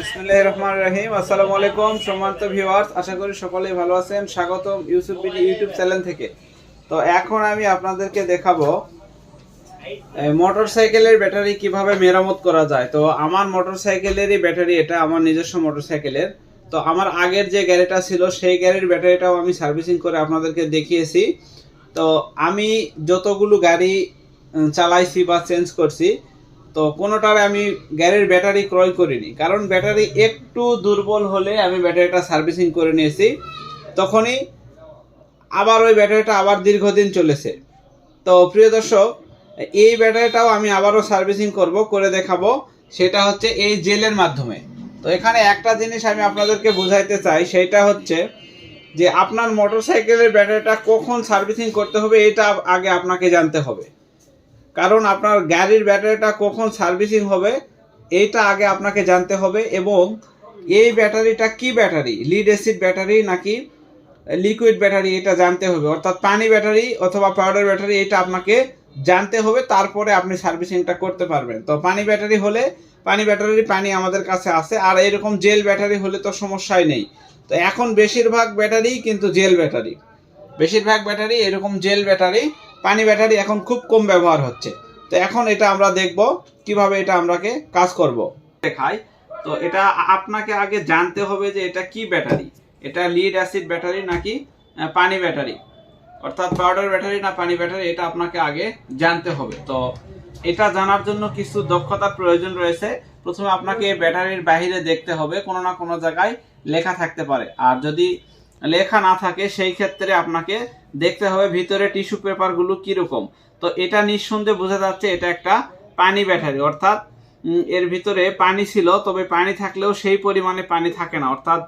বিসমিল্লাহির রহমানির রহিম। আসসালামু আলাইকুম আশা করি সকলেই ভালো আছেন। স্বাগতম ইউটিউব চ্যানেল থেকে। তো এখন আমি আপনাদেরকে ব্যাটারি কীভাবে মেরামত করা যায়। তো আমার মোটর সাইকেলেরই ব্যাটারি এটা, আমার নিজস্ব মোটর সাইকেলের তো আমার আগের যে গাড়িটা ছিল, সেই গাড়ির ব্যাটারিটাও আমি সার্ভিসিং করে আপনাদেরকে দেখিয়েছি। তো আমি যতগুলো গাড়ি চালাইছি বা চেঞ্জ করছি তো কোনোটার আমি গাড়ির ব্যাটারি ক্রয় করিনি। কারণ ব্যাটারি একটু দুর্বল হলে আমি ব্যাটারিটা সার্ভিসিং করে নিয়েছি। তখনই আবার ওই ব্যাটারিটা আবার দীর্ঘদিন চলেছে। তো প্রিয় দর্শক, এই ব্যাটারিটাও আমি আবারও সার্ভিসিং করব, করে দেখাবো। সেটা হচ্ছে এই জেলের মাধ্যমে। তো এখানে একটা জিনিস আমি আপনাদেরকে বোঝাইতে চাই, সেটা হচ্ছে যে আপনার মোটরসাইকেলের ব্যাটারিটা কখন সার্ভিসিং করতে হবে, এটা আগে আপনাকে জানতে হবে। কারণ আপনার গাড়ির ব্যাটারিটা কখন সার্ভিসিং হবে, এইটা আগে আপনাকে জানতে হবে এবং এই ব্যাটারিটা কি ব্যাটারি? লিড অ্যাসিড ব্যাটারি নাকি লিকুইড ব্যাটারি, এটা জানতে হবে। অর্থাৎ পানি ব্যাটারি অথবা পাউডার ব্যাটারি, এটা আপনাকে জানতে হবে, তারপরে আপনি সার্ভিসিংটা করতে পারবেন। তো পানি ব্যাটারি হলে, পানি ব্যাটারি পানি আমাদের কাছে আছে, আর এরকম জেল ব্যাটারি হলে তো সমস্যাই নেই। তো এখন বেশিরভাগ ব্যাটারি কিন্তু জেল ব্যাটারি। বেশিরভাগ ব্যাটারি এরকম জেল ব্যাটারি পানি ব্যাটারি এখন খুব কম ব্যবহার হচ্ছে। তো এখন এটা আমরা দেখব কীভাবে এটা আমরাকে কাজ করব। দেখাই। তো এটা আপনাকে আগে জানতে হবে যে এটা কি ব্যাটারি? এটা লিড অ্যাসিড ব্যাটারি নাকি পানি ব্যাটারি? অর্থাৎ পাউডার ব্যাটারি না পানি ব্যাটারি, এটা আপনাকে আগে জানতে হবে। তো এটা জানার জন্য কিছু দক্ষতার প্রয়োজন রয়েছে। প্রথমে আপনাকে ব্যাটারির বাইরে দেখতে হবে, কোনো না কোনো জায়গায় লেখা থাকতে পারে। আর যদি লেখা না থাকে, সেই ক্ষেত্রে আপনাকে দেখতে হবে ভিতরে টিস্যু পেপারগুলো কীরকম। তো এটা নিঃসন্দেহে বোঝা যাচ্ছে এটা একটা পানি ব্যাটারি। অর্থাৎ এর ভিতরে পানি ছিল, তবে পানি থাকলেও সেই পরিমাণে পানি থাকে না। অর্থাৎ,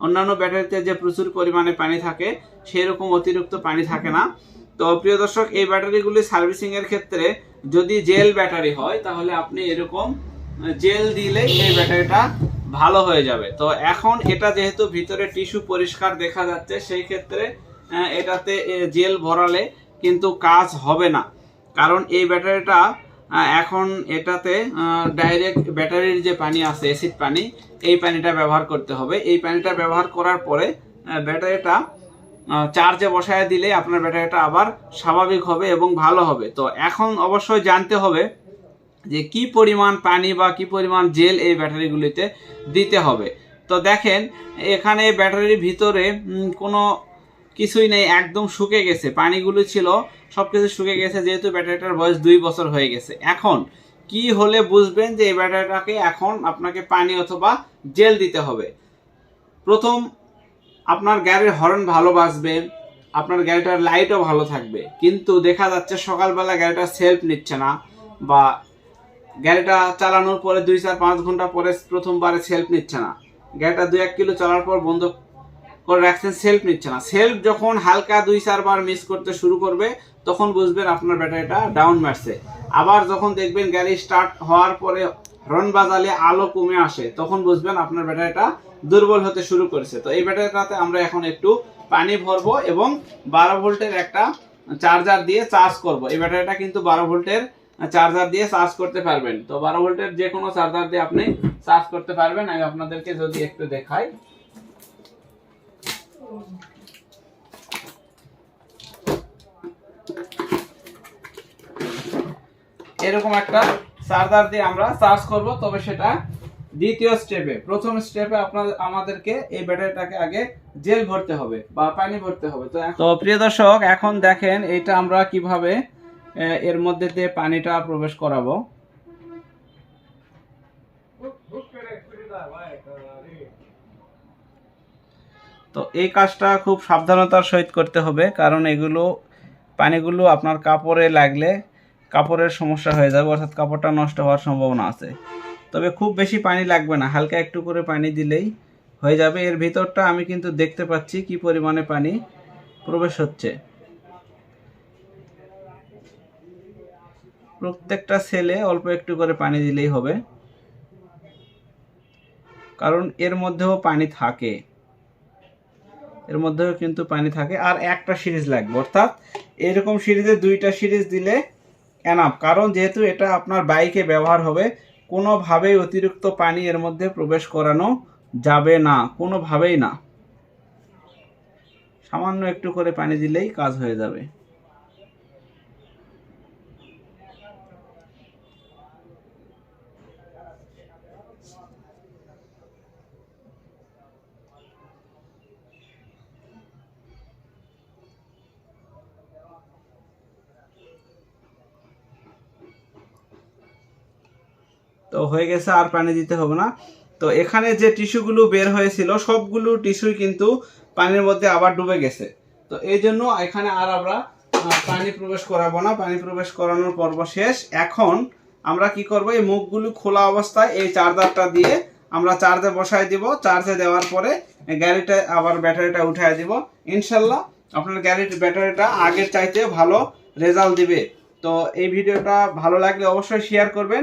অন্যান্য ব্যাটারিতে যে প্রচুর পরিমাণে পানি থাকে সেই রকম অতিরিক্ত পানি থাকে না। তো প্রিয় দর্শক, এই ব্যাটারিগুলি সার্ভিসিং এর ক্ষেত্রে যদি জেল ব্যাটারি হয়, তাহলে আপনি এরকম জেল দিলে এই ব্যাটারিটা ভালো হয়ে যাবে। তো এখন এটা যেহেতু ভিতরে টিস্যু পরিষ্কার দেখা যাচ্ছে, সেই ক্ষেত্রে এটাতে জেল ভরালে কিন্তু কাজ হবে না। কারণ এই ব্যাটারিটা এখন এটাতে ডাইরেক্ট ব্যাটারির যে পানি আছে অ্যাসিড পানি, এই পানিটা ব্যবহার করতে হবে। এই পানিটা ব্যবহার করার পরে ব্যাটারিটা চার্জে বসায় দিলে আপনার ব্যাটারিটা আবার স্বাভাবিক হবে এবং ভালো হবে। তো এখন অবশ্যই জানতে হবে যে কি পরিমাণ পানি বা কি পরিমাণ জেল এই ব্যাটারিগুলিতে দিতে হবে। তো দেখেন, এখানে ব্যাটারির ভিতরে কোনো কিছুই নেই, একদম শুকে গেছে। পানিগুলো ছিল সব কিছু শুকে গেছে, যেহেতু ব্যাটারিটার বয়স দুই বছর হয়ে গেছে। এখন কি হলে বুঝবেন যে এই ব্যাটারিটাকে এখন আপনাকে পানি অথবা জেল দিতে হবে? প্রথম, আপনার গাড়ির হর্ন ভালো বাজবে, আপনার গাড়িটার লাইটও ভালো থাকবে। কিন্তু দেখা যাচ্ছে সকালবেলা গাড়িটা সেলফ নিচ্ছে না বা গাড়িটা চালানোর পরে দুই চার পাঁচ ঘণ্টা পরে প্রথমবারে সেলফ নিচ্ছে না। গাড়িটা দু এক কিলো চলার পর বন্ধ করে রাখছেন সেলফ নিচ্ছে না। সেলফ যখন হালকা দুই, চারবার মিস করতে শুরু করবে, তখন বুঝবেন আপনার ব্যাটারিটা ডাউন মারছে। আবার যখন দেখবেন গাড়ি স্টার্ট হওয়ার পরে হর্ন বাজালে আলো কমে আসে, তখন বুঝবেন আপনার ব্যাটারিটা দুর্বল হতে শুরু করেছে। তো এই ব্যাটারিটাতে আমরা এখন একটু পানি ভরবো এবং বারো ভোল্টের একটা চার্জার দিয়ে চার্জ করব। এই ব্যাটারিটা কিন্তু বারো ভোল্টের চার্জার দিয়ে চার্জ করতে পারবেন। তো বারো ভোল্টের যে কোনো চার্জার দিয়ে আপনি চার্জ করতে পারবেন। আমি আপনাদেরকে যদি একটু দেখাই। এরকম একটা চার্জার দিয়ে আমরা চার্জ করব, তবে সেটা দ্বিতীয় স্টেপে প্রথম স্টেপে আপনার, আমাদেরকে এই ব্যাটারিটাকে আগে জেল ভরতে হবে বা পানি ভরতে হবে। তো তো প্রিয় দর্শক, এখন দেখেন এটা আমরা কীভাবে এর মধ্যে দিয়ে পানিটা প্রবেশ করাবো। তো এই কাজটা খুব সাবধানতার সহিত করতে হবে, কারণ এগুলো, পানিগুলো আপনার কাপড়ে লাগলে কাপড়ের সমস্যা হয়ে যাবে, অর্থাৎ কাপড়টা নষ্ট হওয়ার সম্ভাবনা আছে। তবে খুব বেশি পানি লাগবে না, হালকা একটু করে পানি দিলেই হয়ে যাবে। এর ভিতরটা আমি কিন্তু দেখতে পাচ্ছি কি পরিমাণে পানি প্রবেশ হচ্ছে। প্রত্যেকটা সেলে অল্প একটু করে পানি দিলেই হবে, কারণ এর মধ্যেও পানি থাকে। এর মধ্যেও কিন্তু পানি থাকে। আর একটা সিরিজ লাগবে, অর্থাৎ এরকম সিরিজে দুইটা সিরিজ দিলে এনাফ কারণ যেহেতু এটা আপনার বাইকে ব্যবহার হবে, কোনোভাবেই অতিরিক্ত পানি এর মধ্যে প্রবেশ করানো যাবে না, কোনোভাবেই না। সামান্য একটু করে পানি দিলেই কাজ হয়ে যাবে। তো হয়ে গেছে, আর পানি দিতে হবে না। তো এখানে যে টিস্যুগুলো বের হয়েছিল, সবগুলো টিস্যুই কিন্তু পানির মধ্যে আবার ডুবে গেছে। তো এই জন্য এখানে আর আমরা পানি প্রবেশ করাবো না। পানি প্রবেশ করানোর পর্ব শেষ। এখন আমরা কি করব, এই মুখগুলো খোলা অবস্থায় এই চার্জারটা দিয়ে আমরা চার্জে বসায় দিব। চার্জে দেওয়ার পরে গাড়িটা আবার ব্যাটারিটা উঠায় দিব। ইনশাল্লাহ আপনার গাড়ির ব্যাটারিটা আগের চাইতে ভালো রেজাল্ট দিবে। তো এই ভিডিওটা ভালো লাগলে অবশ্যই শেয়ার করবেন।